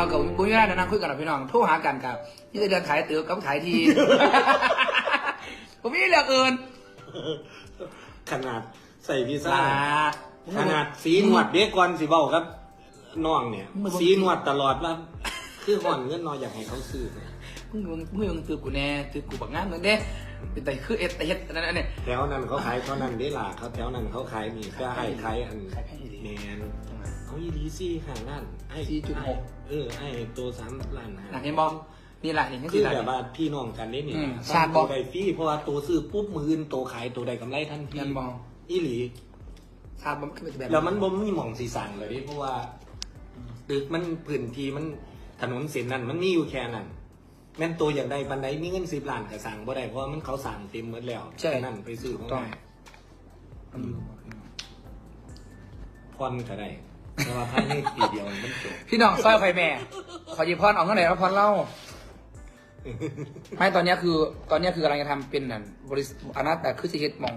เวลาเดี๋ยวนั่งคุยกันกับพี่น้องโทรหากันครับนี่จะเดือนขายตือกับขายที ผมไม่ได้เลือกเอินขนาดใส่พิซซ่า ลา ขนาดสีหนวดเด็กก่อนสิเบ้าครับน้องเนี่ย มึงบอกสีหนวดตลอดว่าคือห่อนเงินนอยอยากให้เขาซื้อนะมึงมึงมึงตือกูแน่ตือกูบักงานเหมือนเด้เป็นแต่คือเอ็ดแต่เฮ็ดอันนั้นเนี่ย แถวนั้นเขาขายเท่านั้นได้ล่ะเขาแถวนั้นเขาขายมีก็ให้ขายอันขายแพงอีหลีแมน เขาอีดีซี่หาล้านไอ้4.6เออไอ้ตัวสามล้านหาหนักเห็นบอนี่แหละนี่คือคืออะไรแบบ ว่าพี่น้องกันได้เนี่ยอืมสร้างชาติบอก ตัวใดฟรี่เพราะว่าตัวซื้อปุ๊บมืออื่นตัวขายตัวใดกำไรทันทีเงินบออีหลี ชาติบอมขึ้นไปแบบแล้วมันบ่มีหม่องสีสันเลยดิเพราะว่าตึกมันพื้นที่มันถนนเส้นนั้น มันมีอยู่แค่นั้นแม่นตัวอย่างใดปันใดมีเงินสิบล้านก็สั่งบ่ได้เพราะว่ามันเขาสั่งเต็มหมดแล้วใช่แค่นั้นไปซื้อของต้องง่ายพรก็ได้ แต่ว่าภายในปีเดียวมันจบพี่น้องซอยไฟแม่ ขอหยิบพรออกเท่าไหร่แล้วพรเล่า ไม่ตอนเนี้ยคือตอนเนี้ยคือกำลังจะทำเป็นนั่นบริษัทอนาแต่คือสิเฮ็ดหมอง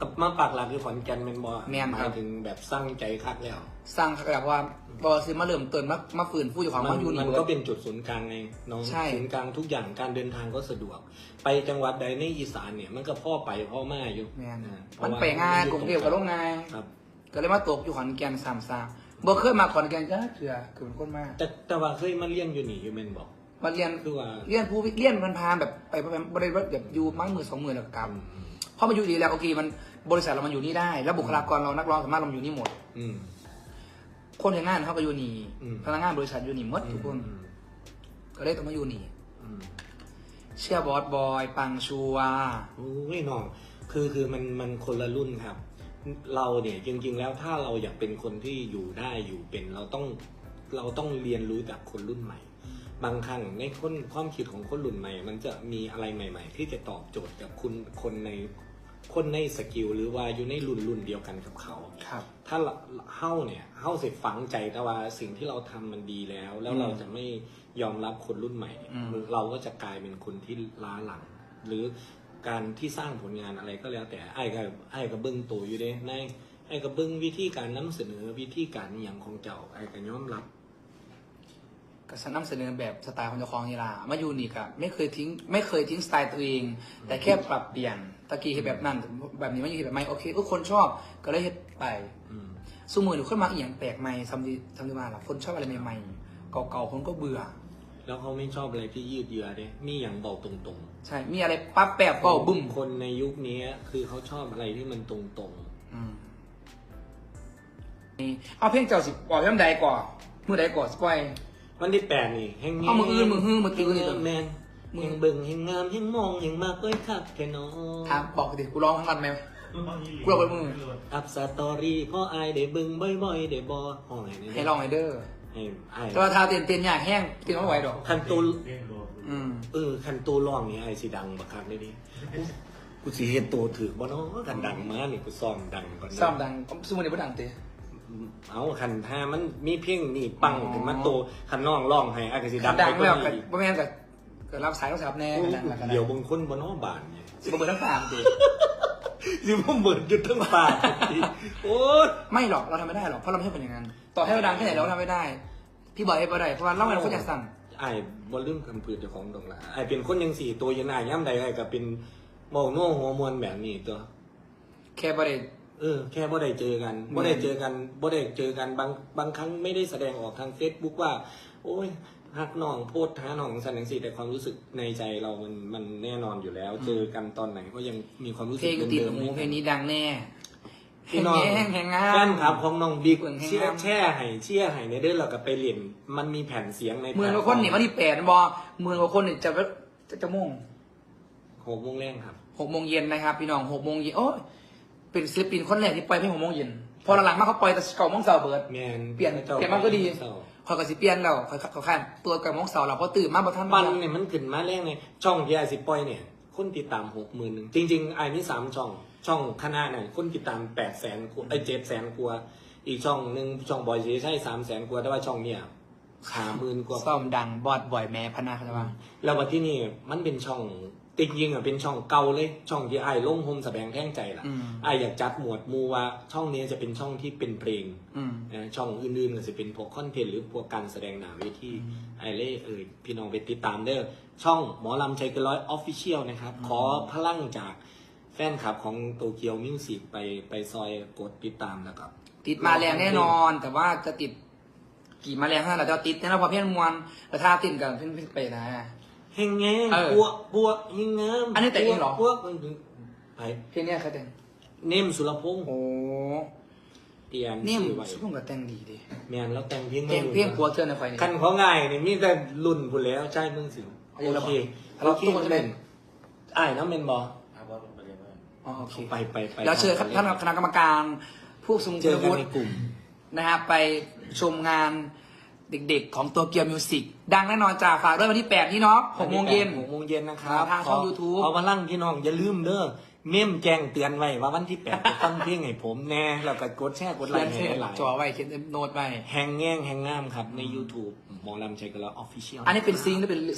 กับมาปากหลักคือขอนแก่นแม่นบ่แม่นหครัมาบ ยถึงแบบสร้างใจคักแล้วสร้างแบบว่าบอซื้อมาเริ่มต้นมามาฝืนผู้อยู่ของมัมาอยู่มันี่นเบิก็ดเป็นจุดศูนย์กลางไงน้องใช่ ศูนย์กลางทุกอย่างการเดินทางก็สะดวก ไปจังหวัดใดในอีสานเนี่ยมันก็พ่อไปพ่อมาอยู่แม่นอ่าเพมันราะว่าไปง่ายอกรุงเทพกับโรงงานครับ ก็เลยมาตกอยู่ขอนแก่นสามสาม บ่เคยมาขอนแก่นจ้าเถื่อคือเป็นคนมากแต่แต่ว่าเคยมาเรียนอยู่นี่อยู่แม่นบอก มาเรียนคือว่า เรียนผู้เรียนมันพาแบบไปไปบริษัทแบบอยู่มั้งมือสองมือแล้วก็กลับพอมาอยู่ดีแล้วโอเคมันบริษัทเรามันอยู่นี่ได้ แล้วบุคลากรเรานักร้องสามารถเราอยู่นี่หมด อืม คนทำงานเขาก็อยู่นี่อืม พนักงานบริษัทอยู่นี่หมดทุกคน อืมก็เลยต้องมาอยู่นี่ อืม เชื่อบอสบอย ปังชัว โอ้ยน้อง คือคือมันมันคนละรุ่นครับ เราเนี่ยจริง ๆ แล้วถ้าเราอยากเป็นคนที่อยู่ได้อยู่เป็นเราต้องเราต้องเรียนรู้จากคนรุ่นใหม่ บางครั้งในคนความคิดของคนรุ่นใหม่ มันจะมีอะไรใหม่ ๆ ที่จะตอบโจทย์กับคุณคนในคนในสกิลหรือว่าอยู่ในรุ่นรุ่นเดียวกันกับเขา ครับ ถ้าเฮ้าเนี่ยเฮ้าเสร็จฝังใจแต่ว่าสิ่งที่เราทำมันดีแล้ว แล้วอืมเราจะไม่ยอมรับคนรุ่นใหม่เนี่ยอืม เราก็จะกลายเป็นคนที่ล้าหลัง หรือ การที่สร้างผลงานอะไรก็แล้วแต่ไอ้ก็ไอ้ก็เบิ้งตัวอยู่เด้ในไอ้ก็เบิ้งวิธีการนำเสนอวิธีการอหย่างของเจ้าไอ้ก็ยอมรับก็นำเสนอแบบสไตล์ของเจ้าของนี่ล่ะมาอยู่นี่ครับไม่เคยทิ้งไม่เคยทิ้งสไตล์ตัวเอง แต่แค่ปรับเปลี่ยนตะกี้เฮ็ดแบบนั้นแบบนี้ไม่เฮ็ดแบบใหม่โอเคเออคนชอบก็เลยเฮ็ดไปอืมสมมือหนูคนมาอีกอย่างแปลกใหม่ซ้ำดีซ้ำดีมาล่ะคนชอบอะไรใหม่ๆเก่าๆคนก็เบื่อ แล้วเขาไม่ชอบอะไรที่ยืดเยื้อเด้มีอย่างบอกตรงๆใช่ มีอะไรปั๊บแปบก็บึ้มคนในยุคนี้คือเขาชอบอะไรที่มันตรงอืมนี่เอาเพลงเจ้าสิปล่อยเพลงใดก่อนมือใดก่อนสปอย ๆวันที่แปดนี่แห่งเอามืออื่นมือฮื้อมือตื้อนี่แห่งแมนมือแห่งเบิ่งแห่งงามแห่งมองแห่งมากเอ้ยคักแค่น้อง ถามบอกดิกูร้องทั้งวันไหม กูเอาไปมือ อัพสตอรี่พ่ออายได้เบิ่งบ่อยๆได้บ่ห้องไหนนี่ให้ลองไฮเดอร์ ให้อายแต่ว่าทาเตียนเตียนยากแห้งเตียนไม่ไหวดอกคันตัวอืมเออคันตัวร้องนี่ไอ้ายสิดังบักคักเลยดิกูสิเฮ็ดตัวถือบ่เนาะกันดังมานี่กูซ้อมดังก่อนนะซ้ำดังสมมติว่าดังเตะเอาคันถ้ามันมีเพลงนี่ปังขึ้นมาโตคันน้องร้องให้อ้ายก็สิดังดังไปแล้วกกัว่าบนี้บ่แม่นกับกับรับสายรับสายแน่กันดังแล้วกันเดี๋ยวบางคนบนน้อบานเนี่ย สิบ่เบิดทั้งสามเตะสิผมเบิดจุดทั้งปากโอ้ยไม่หรอกเราทำไม่ได้หรอกเพราะเราไม่ใช่คนอย่างนั้น ต่อให้เราดังแค่ไหนเราก็ทำไม่ได้ พี่บอยให้บ่ได้เพราะว่าเล่าให้คนอยากสั่งไอ้บอลลืมคำพูดเจ้าของตรงละไอ้เป็นคนยังสี่ตัวยันไอ้ย่ำใดไอ้ก็เป็นเมาโน่หัวมวลแบบนี้ตัว แค่บ่ได้เออแค่บ่ได้เจอกันบ่ได้เจอกันบ่ได้เจอกันบางบางครั้งไม่ได้แสดงออกทางเฟซบุ๊กว่า โอ้ย ฮักน้องโพดท้าน้องสันนังสีแต่ความรู้สึกในใจเรามันมันแน่นอนอยู่แล้ว เจอกันตอนไหนก็ยังมีความรู้เพสึลกงติดเดิมหูๆเพลงนี้ดังแน่พี่น้องแห้งแห้งงา แฟมนครับของน้องบิ๊กเบิ่งให้เชี่ยงามแช่ไห้เชี่ยไห้ในเด้อเราก็ไปเรียนมันมีแผ่นเสียงในหมื่นกว่าคนนี่วันที่แปดบอหมื่นกว่าคนนี่จะจะจะโมงหกโมงแรงครับ หกโมงเย็นนะครับ พี่น้องหกโมงเย็นโอ้ยเป็นศิลปินคนแรกที่ปล่อยเพลงหกโมงเย็นพอหลังๆมาเขาปล่อยแต่เก่าโมงเสาร์เบิร์ด แมนเปลี่ยนจ้าเปลี่ยนมันก็ดีเจ้า คอยกับสิเปลี่ยนแล้วคอยเขาข้ามตัวกับโมงเสาร์เราเพราะตื่นมาบ่ทันปันเนี่ยมันขึ้นมาแรงเลยช่องที่ไอสิปล่อยเนี่ยคนติดตามหกหมื่นหนึ่งจริง ๆ ไอมีสามช่อง ช่องคณะเนี่ยคนติดตามแปดแสนไอเจ็ดแสนกว่าอีกช่องหนึ่งช่องบอยใช่สามแสนกว่าแต่ว่าช่องเนี่ยหาหมื่นกว่าซ่อมดังบอดบ่อยแม่พะนาเขาจะว่าแล้ววันที่นี่มันเป็นช่อง จริงๆอะเป็นช่องเก่าเลย ช่องที่ไอ้ายลงโฮมแสดงแท่งใจล่ะอืมไอ้ายอยากจัดหมวดหมูว่าช่องนี้จะเป็นช่องที่เป็นเพลงอืมนะช่องอื่นๆก็จะเป็นพวกคอนเทนต์หรือพวกการแสดงหนาเวทีไอเล่เอ่ยพี่น้องไปติดตามเด้อช่องหมอลำใจเกันร้อยออฟฟิเชียลนะครับ ขอพลังจากแฟนคลับของโตเกียวมิวสิกไปไปซอยกดติดตามแล้วครับติดมาแรงแน่นอน แต่ว่าจะติดกี่มาแรงขนาดเราจะติดแน่นอนพอเพี้ยนมวนแต่ถ้าติดกันเพิ่นไปนะ แห้งแงงเออปัวปัวยิงงามอันนี้แต่งเองเหรอ ปัวปัวไปเพลงเนี้ยใครแต่งเนมสุรพงษ์โอ้เตียนนี่ชื่อไว้ชุดผมก็แต่งดีดิแมนแล้วแต่งเพลงเพลงเพลงปัวเธอในไฟนี่ คันของง่ายนี่มีแต่รุ่นพูนแล้วใช่มึงสิเอาอย่างโอละเคบอกเราทุกคนจะเป็นอ้ายน้ำเมนบอครับว่าผมไปเรียนว่าอ๋อโอเค ไปไปไปแล้วเชิญท่านคณะกรรมการ ผู้ทรงเจอกันวุในฒิกลุ่มนะฮะไปชมงาน เด็กๆ ของตัวเกียวมิวสิกดังแน่นอนจ้าฝากด้วยวันที่8นี่เนาะ6โมงเย็น หกโมงเย็นนะครับทางช่องข YouTube เอามาลั่งพี่น้องอย่าลืมเด้อเมมแจ้งเตือนไว้ว่าวันที่แปดตั้งเพลงให้ผมแน่แล้วก็กดแชร์กดไลเขียนค์เส้ให้หลายจอไว้เขียนโน้ตไว้แหงแง่งแหงงามครับใน YouTube หมอลำใจกันแล้วออฟฟิเชียลอันนี้เป็นซิงค์หรือเป็น